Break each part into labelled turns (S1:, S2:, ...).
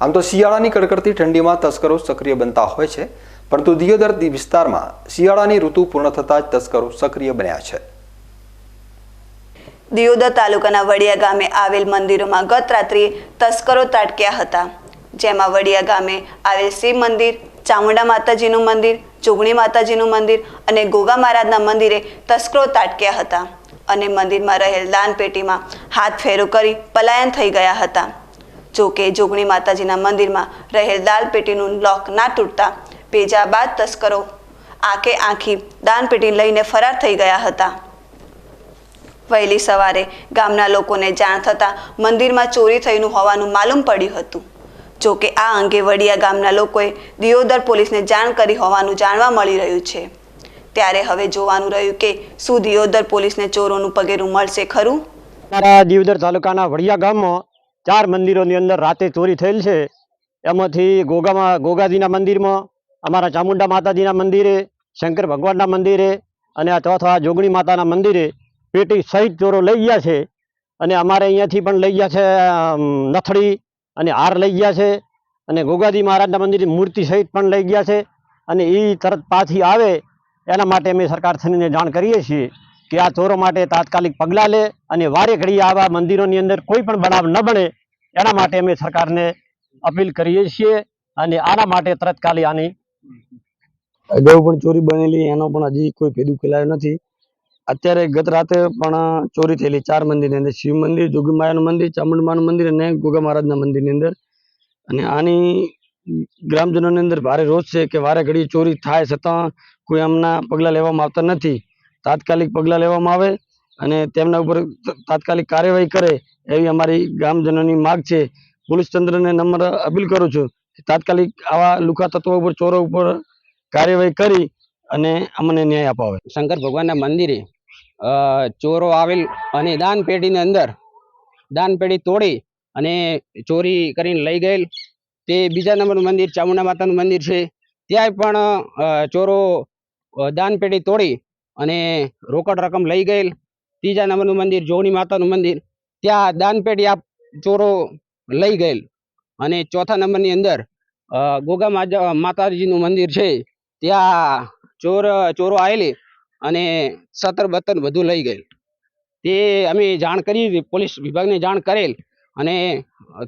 S1: આમ તો શિયાળાની કડકડતી ઠંડીમાં તસ્કરો સક્રિય બનતા હોય છે, પરંતુ દિયોદર વિસ્તારમાં શિયાળાની ઋતુ પૂર્ણ થતાં જ તસ્કરો સક્રિય બન્યા છે.
S2: દિયોદર તાલુકાના વડિયા ગામે આવેલ મંદિરોમાં ગત રાત્રિએ તસ્કરો ત્રાટક્યા હતા. જેમાં વડિયા ગામે આવેલ શિવ મંદિર, ચામુંડા માતાજીનું મંદિર જોગણી માતાજીનું મંદિર અને ગોગા મહારાજના મંદિરે તસ્કરો ત્રાટક્યા હતા અને મંદિરમાં રહેલ દાનપેટીમાં હાથ ફેરો કરી પલાયન થઈ ગયા હતા. જો કે જોગણી માતાજીના મંદિરમાં રહેલ દાનપેટીનું લોક ના તૂટતા ભેજા બાદ તસ્કરો આંખે આંખી દાનપેટી લઈને ફરાર થઈ ગયા હતા. વહેલી સવારે ગામના લોકોને જાણ થતાં મંદિરમાં ચોરી થયેલું હોવાનું માલુમ પડ્યું હતું. જો કે આ અંગે વડિયા ગામના લોકોએ દિયોદર પોલીસને જાણ કરી હોવાનું જાણવા મળી રહ્યું છે. ત્યારે હવે જોવાનું રહ્યું કે શું દિયોદર પોલીસને ચોરોનું પગેરું મળશે ખરું?
S3: દીવદર તાલુકાના વડિયા ગામમાં ચાર મંદિરોની અંદર રાતે ચોરી થયેલ છે. એમાંથી ગોગામાં, ગોગાજીના મંદિરમાં, અમારા ચામુંડા માતાજીના મંદિરે, શંકર ભગવાનના મંદિરે અને આ ચોથા જોગણી માતાના મંદિરે પેટી સહિત ચોરો લઈ ગયા છે. અને અમારે અહીંયાથી પણ લઈ ગયા છે નથડી અને હાર લઈ ગયા છે. અને ગોગાજી મહારાજના મંદિરની મૂર્તિ સહિત પણ લઈ ગયા છે. અને એ તરત પાછી આવે, એના માટે અમે સરકાર થઈને જાણ કરીએ છીએ કે આ ચોરો માટે તાત્કાલિક પગલાં લે અને વારે ઘડીએ આવા મંદિરોની અંદર કોઈ પણ બનાવ ન બને. એના માટે અમે સરકારને અપીલ કરીએ છીએ અને આના માટે તત્કાલી આની
S4: અગાઉ પણ ચોરી બનેલી, એનો પણ હજી કોઈ ભેદ ઉકેલાયો નથી. અત્યારે ગત રાતે પણ ચોરી થયેલી ચાર મંદિરની અંદર. શિવ મંદિર, જોગીમાયાનું મંદિર, ચામુંડમાનું મંદિર અને ગોગા મહારાજના મંદિરની અંદર. અને આની ગ્રામજનોની અંદર ભારે રોષ છે કે વારે ઘડી ચોરી થાય છતાં કોઈ આમના પગલાં લેવામાં આવતા નથી. તાત્કાલિક પગલાં લેવામાં આવે અને તેમના ઉપર તાત્કાલિક કાર્યવાહી કરે એવી અમારી ગ્રામજનોની માગ છે. પોલીસ તંત્રને નમ્ર અપીલ કરું છું કે તાત્કાલિક આવા લુખા તત્વો ઉપર, ચોરો ઉપર કાર્યવાહી કરી અને અમને ન્યાય અપાવે.
S5: શંકર ભગવાનના મંદિરે ચોરો આવેલ અને દાન પેઢીની અંદર, દાન પેઢી તોડી અને ચોરી કરીને લઈ ગયેલ. તે બીજા નંબરનું મંદિર, ચામુંડા માતાનું મંદિર છે. ત્યાંય પણ ચોરો દાન પેઢી તોડી અને રોકડ રકમ લઈ ગયેલ. ત્રીજા નંબરનું મંદિર, જોગણી માતાનું મંદિર, ત્યાં દાનપેટી આ ચોરો લઈ ગયેલ. અને ચોથા નંબરની અંદર ગોગા માજા, માતાજીનું મંદિર છે. ત્યાં ચોર, ચોરો આવેલી અને સતર બતર બધું લઈ ગયેલ. તે અમે જાણ કરી, પોલીસ વિભાગને જાણ કરેલ અને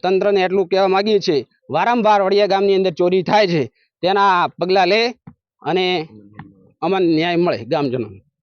S5: તંત્રને એટલું કહેવા માગીએ છીએ, વારંવાર વડિયા ગામની અંદર ચોરી થાય છે, તેના પગલાં લે અને અમને ન્યાય મળે ગામજનોને.